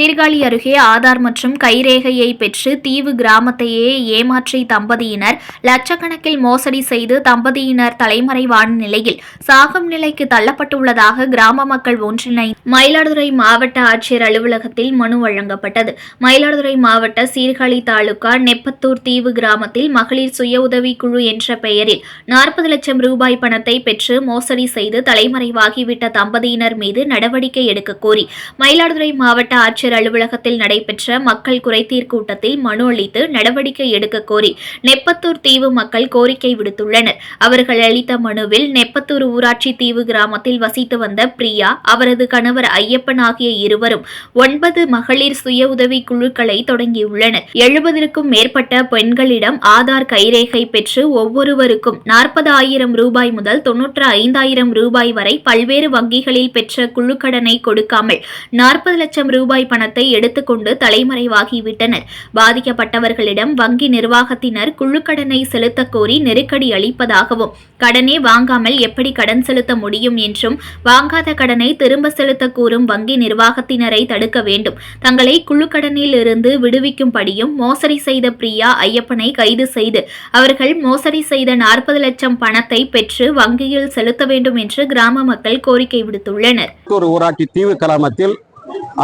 Sirkazhi அருகே ஆதார் மற்றும் கைரேகையை பெற்று தீவு கிராமத்தையே ஏமாற்றி தம்பதியினர் லட்சக்கணக்கில் மோசடி செய்து தம்பதியினர் தலைமறைவான நிலையில் சாகும் நிலைக்கு தள்ளப்பட்டுள்ளதாக கிராம மக்கள் ஒன்றிணை மயிலாடுதுறை மாவட்ட ஆட்சியர் அலுவலகத்தில் மனு வழங்கப்பட்டது. மயிலாடுதுறை மாவட்ட சீர்காழி தாலுகா நெப்பத்தூர் தீவு கிராமத்தில் மகளிர் சுய உதவி குழு என்ற பெயரில் நாற்பது லட்சம் ரூபாய் பணத்தை பெற்று மோசடி செய்து தலைமறைவாகிவிட்ட தம்பதியினர் மீது நடவடிக்கை எடுக்க கோரி மயிலாடுதுறை மாவட்ட ஆட்சியர் அலுவலகத்தில் நடைபெற்ற மக்கள் குறைதீர் கூட்டத்தில் மனு அளித்து நடவடிக்கை எடுக்க கோரி நெப்பத்தூர் தீவு மக்கள் கோரிக்கை விடுத்துள்ளனர். அவர்கள் அளித்த மனுவில் நெப்பத்தூர் ஊராட்சி தீவு கிராமத்தில் வசித்து வந்த பிரியா அவரது கணவர் ஐயப்பன் ஆகிய இருவரும் ஒன்பது மகளிர் சுய உதவி குழுக்களை தொடங்கியுள்ளனர். எழுபதற்கும் மேற்பட்ட பெண்களிடம் ஆதார் கைரேகை பெற்று ஒவ்வொருவருக்கும் நாற்பது ஆயிரம் ரூபாய் முதல் தொன்னூற்று ஐந்தாயிரம் ரூபாய் வரை பல்வேறு வங்கிகளில் பெற்ற குழுக்கடனை கொடுக்காமல் நாற்பது லட்சம் ரூபாய் பணத்தை எடுத்துக்கொண்டு தலைமறைவாகிவிட்டனர். பாதிக்கப்பட்டவர்களிடம் வங்கி நிர்வாகத்தினர் குழுக்கடனை செலுத்த கோரி நெருக்கடி அளிப்பதாகவும் கடனே வாங்காமல் எப்படி கடன் செலுத்த முடியும் என்றும் வாங்காத கடனை திரும்ப செலுத்த கூறும் வங்கி நிர்வாகத்தினரை தடுக்க வேண்டும். தங்களை குழுக்கடனில் இருந்து விடுவிக்கும்படியும் மோசடி செய்த பிரியா ஐயப்பனை கைது செய்து அவர்கள் மோசடி செய்த நாற்பது லட்சம் பணத்தை பெற்று வங்கியில் செலுத்த வேண்டும் என்று கிராம மக்கள் கோரிக்கை விடுத்துள்ளனர். ஒரு ஊராட்சி தீவு கிராமத்தில்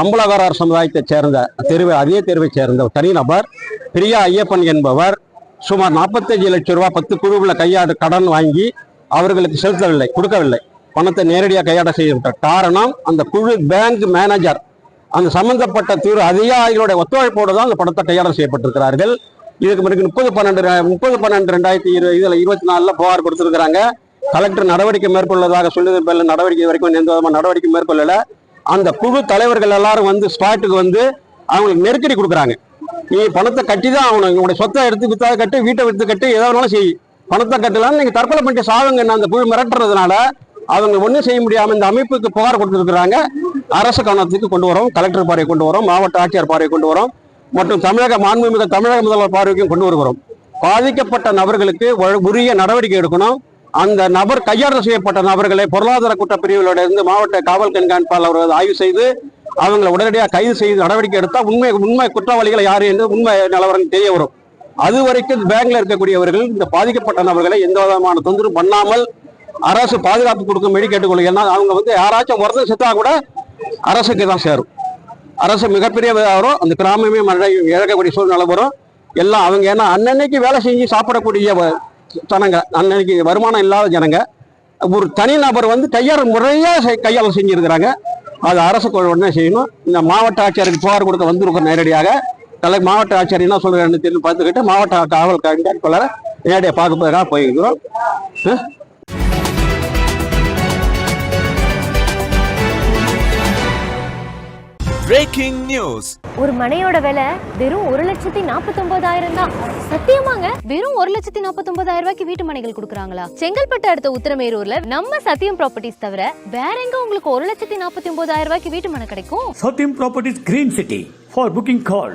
அம்பலகாரர் சமுதாயத்தைச் சேர்ந்த தெருவை அதே தெருவைச் சேர்ந்த தனிநபர் பிரியா ஐயப்பன் என்பவர் சுமார் நாற்பத்தஞ்சு லட்சம் ரூபாய் பத்து குழுவில் கையாடு கடன் வாங்கி அவர்களுக்கு செலுத்தவில்லை கொடுக்கவில்லை. பணத்தை நேரடியாக கையாட செய்துவிட்டார். காரணம் அந்த குழு பேங்க் மேனேஜர் அந்த சம்பந்தப்பட்ட தீவிர அதிகாரிகளுடைய ஒத்துழைப்போடு தான் அந்த பணத்தை கையாளம் செய்யப்பட்டிருக்கிறார்கள். இதுக்கு பிறகு முப்பது பன்னெண்டு முப்பது பன்னெண்டு ரெண்டாயிரத்தி இரு இதில் இருபத்தி நாலில் புகார் கொடுத்துருக்குறாங்க. கலெக்டர் நடவடிக்கை மேற்கொள்வதாக சொல்லுது. பேரில் நடவடிக்கை வரைக்கும் எந்த விதமான நடவடிக்கை மேற்கொள்ளலை. அந்த குழு தலைவர்கள் எல்லாரும் வந்து ஸ்பாட்டுக்கு வந்து அவங்களுக்கு நெருக்கடி கொடுக்குறாங்க. நீ பணத்தை கட்டி தான் ஆகணும். உங்களுடைய சொத்தை எடுத்து வித்தாக கட்டு வீட்டை விற்று கட்டு எதாவது செய். பணத்தை கட்டலாம் நீங்க தற்கொலை பண்ணிட்டு சாவுங்க அந்த குழு மிரட்டுறதுனால அவங்க ஒன்றும் செய்ய முடியாம இந்த அமைப்புக்கு புகார் கொடுத்துருக்குறாங்க. அரசு கவனத்துக்கு கொண்டு வரோம் கலெக்டர் பார்வை கொண்டு வரோம் மாவட்ட ஆட்சியர் பார்வை கொண்டு வரோம் மற்றும் தமிழக மாண்புமிகு தமிழக முதல்வர் பார்வைக்கும் கொண்டு வருகிறோம். பாதிக்கப்பட்ட நபர்களுக்கு உரிய நடவடிக்கை எடுக்கணும். அந்த நபர் கையாடல் செய்யப்பட்ட நபர்களை பொருளாதார குற்றப்பிரிவுகளோட இருந்து மாவட்ட காவல் கண்காணிப்பாளர் அவர்கள் ஆய்வு செய்து அவங்களை உடனடியாக கைது செய்து நடவடிக்கை எடுத்தால் உண்மை உண்மை குற்றவாளிகளை யார் என்று உண்மை நிலவரம் தெரிய வரும். அது வரைக்கும் பேங்க்ல இருக்கக்கூடியவர்கள் இந்த பாதிக்கப்பட்ட நபர்களை எந்த விதமான தொந்தரவு பண்ணாமல் அரசு பாதுகாப்பு கொடுக்கும்படி கேட்டுக்கொள்ளும் ஏன்னா அவங்க வந்து யாராச்சும் ஒருத்தர் செத்தா கூட அரசுக்கு தான் சேரும். அரசு மிகப்பெரிய வரும் அந்த கிராமமே மழை இழக்கக்கூடிய சூழ்நிலை வரும். எல்லாம் அவங்க ஏன்னா அன்னன்னைக்கு வேலை செஞ்சு சாப்பிடக்கூடிய ஜனங்க அன்னன்னைக்கு வருமானம் இல்லாத ஜனங்க ஒரு தனிநபர் வந்து கையாள முறையாக கையால் செஞ்சுருக்கிறாங்க. அது அரசு உடனே செய்யணும். இந்த மாவட்ட ஆட்சியருக்கு புகார் கொடுக்க வந்திருக்கோம் நேரடியாக. தலை மாவட்ட ஆட்சியர் என்ன சொல்றாருன்னு தெரியும் பார்த்துக்கிட்டு மாவட்ட காவல் கண்காணிப்பாளரை நேரடியாக பார்க்கறதுக்காக போயிருக்கிறோம். பிரேக்கிங் நியூஸ் ஒரு மனையோட விலை வெறும் ஒரு லட்சத்தி நாற்பத்தொன்பதாயிரம் தான். சத்தியமாங்க? வெறும் ஒரு லட்சத்தி நாற்பத்தொன்பதாயிரம் ரூபாய்க்கு வீட்டு மனைகள் கொடுக்குறாங்களா? செங்கல்பட்டு அடுத்த உத்திரமேரூர்ல நம்ம சத்தியம் ப்ராப்பர்ட்டிஸ் தவிர வேற எங்க உங்களுக்கு ஒரு லட்சத்தி நாற்பத்தி ஒன்பதாயிரம் ரூபாய்க்கு வீட்டு மனை கிடைக்கும்? Satyam Properties Green City. For booking call.